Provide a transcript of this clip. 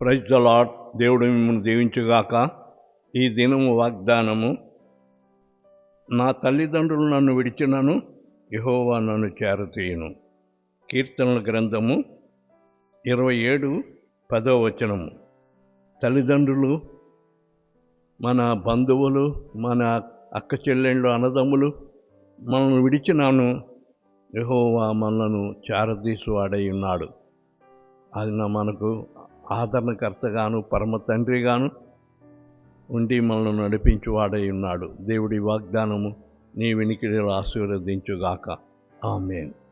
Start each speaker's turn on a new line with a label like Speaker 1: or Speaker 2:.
Speaker 1: Praise the lord దేవుడు మిమ్మల్ని దీవించుగాక. ఈ దినము వాగ్దానము. నా తల్లిదండ్రులు నన్ను విడిచినను యహోవా నన్ను చేరతీయను. కీర్తనల గ్రంథము ఇరవై ఏడు పదో వచనము. తల్లిదండ్రులు మన బంధువులు మన అక్క చెల్లెళ్ళు అన్నదమ్ములు మనల్ని విడిచినాను యహోవా మనలను చారదీసువాడై ఉన్నాడు. అది నా మనకు ఆదరణకర్తగాను పరమ తండ్రిగాను ఉండి మనల్ని నడిపించువాడై ఉన్నాడు. దేవుడి వాగ్దానము నీ వెనికిడిలో ఆశీర్వదించుగాక. ఆమెను.